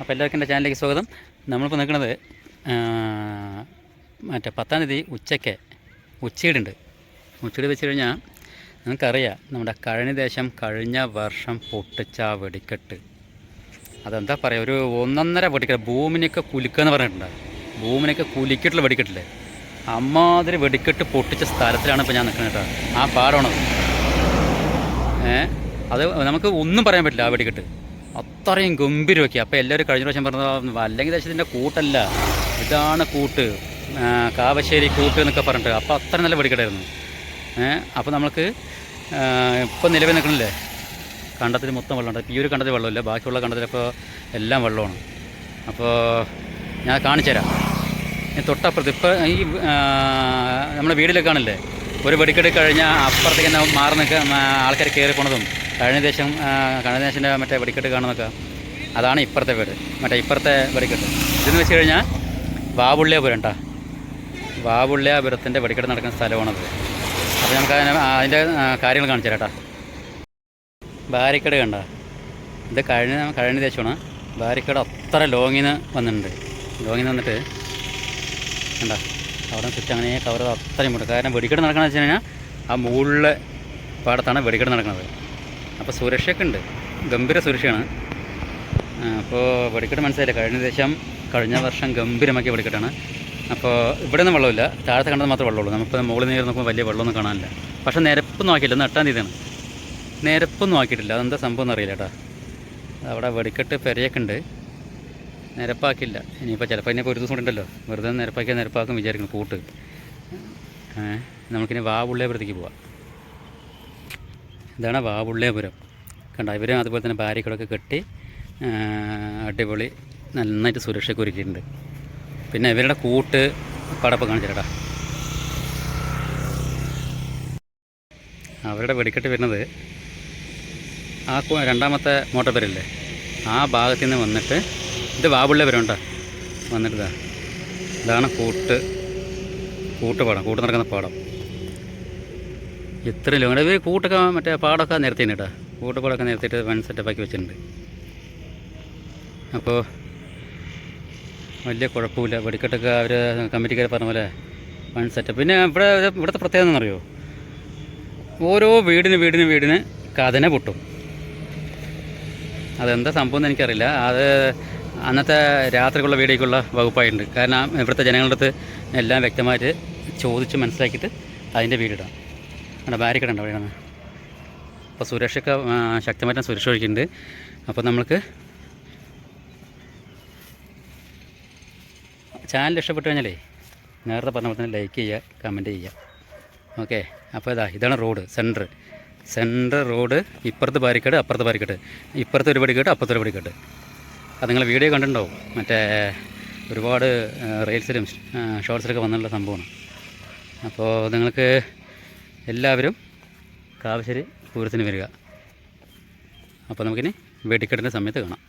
അപ്പോൾ എല്ലാവർക്കും എന്റെ ചാനലിലേക്ക് സ്വാഗതം. നമ്മളിപ്പോൾ നിൽക്കുന്നത് മറ്റേ പത്താം തീയതി ഉച്ചയ്ക്ക് ഉച്ചയിടുണ്ട് ഉച്ചയിട് വെച്ച് കഴിഞ്ഞാൽ നിങ്ങൾക്കറിയാം നമ്മുടെ കഴിഞ്ഞ ദേശം കഴിഞ്ഞ വർഷം പൊട്ടിച്ച വെടിക്കെട്ട്. അതെന്താ പറയുക ഒരു ഒന്നൊന്നര വെടിക്കെട്ട് ഭൂമിനെയൊക്കെ കുലുക്കുക എന്ന് പറഞ്ഞിട്ടുണ്ട്. ഭൂമിനെയൊക്കെ കുലുക്കിയിട്ടുള്ള വെടിക്കെട്ടില്ലേ? അമ്മാതിരി വെടിക്കെട്ട് പൊട്ടിച്ച സ്ഥലത്തിലാണ് ഇപ്പോൾ ഞാൻ നിൽക്കുന്നത് കേട്ടോ. ആ പാടമാണത് ഏ അത് നമുക്ക് ഒന്നും പറയാൻ പറ്റില്ല ആ വെടിക്കെട്ട്. അത്രയും ഗംഭീരമൊക്കെ. അപ്പോൾ എല്ലാവരും കഴിഞ്ഞ പ്രാവശ്യം പറഞ്ഞത് അല്ലെങ്കിൽ ദേശത്തിന്റെ കൂട്ടല്ല. ഇതാണ് കൂട്ട്. കാവശ്ശേരി കൂട്ട് എന്നൊക്കെ പറഞ്ഞിട്ട്. അപ്പോൾ അത്ര നല്ല വെടിക്കടായിരുന്നു അപ്പോൾ നമുക്ക് ഇപ്പം നിലവിൽ നിൽക്കണില്ലേ? കണ്ടത്തിൽ മൊത്തം വെള്ളമുണ്ട് ഇപ്പോൾ ഈ ഒരു കണ്ടത്തിൽ വെള്ളമില്ല. ബാക്കിയുള്ള കണ്ടത്തിലപ്പോൾ എല്ലാം വെള്ളമാണ്. അപ്പോൾ ഞാൻ കാണിച്ചു തരാം. ഈ തൊട്ടപ്പുറത്ത് ഇപ്പോൾ ഈ നമ്മുടെ വീടിലൊക്കെ കാണില്ലേ ഒരു വെടിക്കെട്ട് കഴിഞ്ഞാൽ അപ്പുറത്തേക്ക് തന്നെ മാറി നിൽക്കാൻ ആൾക്കാർ കയറി പോണതും. കഴിഞ്ഞ ദേശം ആ, കഴിഞ്ഞ ദേശത്തിന്റെ മറ്റേ വെടിക്കെട്ട് കാണുന്നൊക്കെ അതാണ് ഇപ്പുറത്തെ വീട്. മറ്റേ ഇപ്പുറത്തെ വെടിക്കെട്ട്. ഇതെന്ന് വെച്ച് കഴിഞ്ഞാൽ വാവുള്ളിയാപുരം കേട്ടോ വാവുള്ളിയാപുരത്തിന്റെ വെടിക്കെട്ട് നടക്കുന്ന സ്ഥലമാണത് അപ്പോൾ നമുക്ക് അതിനെ അതിന്റെ കാര്യങ്ങൾ കാണിച്ചു തരാം കേട്ടോ ബാരിക്കേഡ് കണ്ട. ഇത് കഴിഞ്ഞ കഴിഞ്ഞ ദേശമാണ്. ബാരിക്കേഡ് അത്ര ലോങ്ങിൽ നിന്ന് വന്നിട്ടുണ്ട്. ലോങ്ങിൽ നിന്ന് വന്നിട്ട് കണ്ട അവിടെ ചുറ്റും അങ്ങനെ കവർ അത്രയും ഉണ്ട് കാരണം വെടിക്കെട്ട് നടക്കണമെന്ന് വെച്ച് കഴിഞ്ഞാൽ ആ മുകളിലെ പാടത്താണ് വെടിക്കെട്ട് നടക്കുന്നത് അപ്പോൾ സുരക്ഷയൊക്കെ ഉണ്ട്. ഗംഭീര സുരക്ഷയാണ്. അപ്പോൾ വെടിക്കെട്ട് മനസ്സിലായില്ല? കഴിഞ്ഞ ദേശം കഴിഞ്ഞ വർഷം ഗംഭീരമാക്കിയ വെടിക്കെട്ടാണ്. അപ്പോൾ ഇവിടെ നിന്ന് വെള്ളമില്ല. താഴത്തെ കണ്ടത് മാത്രമേ വെള്ളമുള്ളൂ. നമുക്കിപ്പോൾ മുകളിൽ നേരെ നോക്കുമ്പോൾ വലിയ വെള്ളമൊന്നും കാണാനില്ല. പക്ഷേ നിരപ്പൊന്നും ആക്കിയില്ല ഒന്ന് എട്ടാം തീയതിയാണ്. നിരപ്പൊന്നും ആക്കിയിട്ടില്ല. അതെന്താ സംഭവം എന്നറിയില്ല കേട്ടോ. അവിടെ വെടിക്കെട്ട് പെരയൊക്കെ ഉണ്ട്. നിരപ്പാക്കില്ല ഇനിയിപ്പോൾ ചിലപ്പോൾ ഇനിയിപ്പോൾ ഒരു ദിവസം കൂടെ ഉണ്ടല്ലോ. വെറുതെ നിരപ്പാക്കിയാൽ നിരപ്പാക്കും വിചാരിക്കുന്നു. കൂട്ട് നമുക്കിനി നമുക്കിനി പ്രതിക്ക് പോവാം. ഇതാണ് വാവുള്ളേപുരം കണ്ട ഇവരും അതുപോലെ തന്നെ ഭാര്യകളൊക്കെ കെട്ടി അടിപൊളി നന്നായിട്ട് സുരക്ഷയ്ക്ക് ഒരുക്കിയിട്ടുണ്ട്. പിന്നെ ഇവരുടെ കൂട്ട് പടപ്പ് കാണിച്ചിട്ടാ. അവരുടെ വെടിക്കെട്ട് വരുന്നത് ആ രണ്ടാമത്തെ മോട്ടോർ ആ ഭാഗത്തു നിന്ന് വന്നിട്ട് ഇത് വാബുള്ള പേരുണ്ടോ വന്നിട്ട് ഇതാ. ഇതാണ് കൂട്ട് കൂട്ടുപാടം കൂട്ട് നടക്കുന്ന പാടം. ഇത്ര ലോങ് കൂട്ടൊക്കെ മറ്റേ പാടൊക്കെ നിരത്തിന് കേട്ടോ. കൂട്ടപ്പാടൊക്കെ നിരത്തിയിട്ട് വൺ സെറ്റപ്പാക്കി വെച്ചിട്ടുണ്ട്. അപ്പോൾ വലിയ കുഴപ്പമില്ല. വെടിക്കെട്ടൊക്കെ അവർ കമ്മിറ്റിക്കാർ പറഞ്ഞ പോലെ വൺ സെറ്റപ്പ് പിന്നെ ഇവിടെ ഇവിടുത്തെ പ്രത്യേകത എന്നറിയോ ഓരോ വീടിന് വീടിന് വീടിന് കഥന പൊട്ടും. അതെന്താ സംഭവം എന്ന് എനിക്കറിയില്ല. അത് അന്നത്തെ രാത്രിക്കുള്ള വീടേക്കുള്ള വകുപ്പായിട്ടുണ്ട്. കാരണം ഇവിടുത്തെ ജനങ്ങളുടെ അടുത്ത് എല്ലാം വ്യക്തമായിട്ട് ചോദിച്ച് മനസ്സിലാക്കിയിട്ട് അതിന്റെ വീടിടാം അവിടെ ബാരിക്കേഡ് ഉണ്ട് അവിടെയാണ് അപ്പോൾ സുരക്ഷയൊക്കെ ശക്തമായിട്ട് സുരക്ഷ ഒഴിക്കുന്നുണ്ട് അപ്പോൾ നമുക്ക് ചാനൽ ഇഷ്ടപ്പെട്ടു കഴിഞ്ഞാലേ നേരത്തെ പറഞ്ഞ പോലെ തന്നെ ലൈക്ക് ചെയ്യുക കമന്റ് ചെയ്യുക. ഓക്കെ അപ്പോൾ ഇതാ ഇതാണ് റോഡ് സെന്റർ സെന്റർ റോഡ് ഇപ്പുറത്ത് ബാരിക്കേഡ് അപ്പുറത്ത് ബാരിക്കേഡ് ഇപ്പുറത്ത് ഒരു പടിക്കേട്ട് അപ്പുറത്ത് ഒരു പടിക്കേട്ട് അത് നിങ്ങൾ വീഡിയോ കണ്ടിട്ടുണ്ടാവും. മറ്റേ ഒരുപാട് റീൽസിലും ഷോർട്സിലൊക്കെ വന്നിട്ടുള്ള സംഭവമാണ്. അപ്പോൾ നിങ്ങൾക്ക് എല്ലാവരും കാവശ്ശേരി പൂരത്തിന് വരിക. അപ്പോൾ നമുക്കിനി വെടിക്കെട്ടിന്റെ സമയത്ത് കാണാം.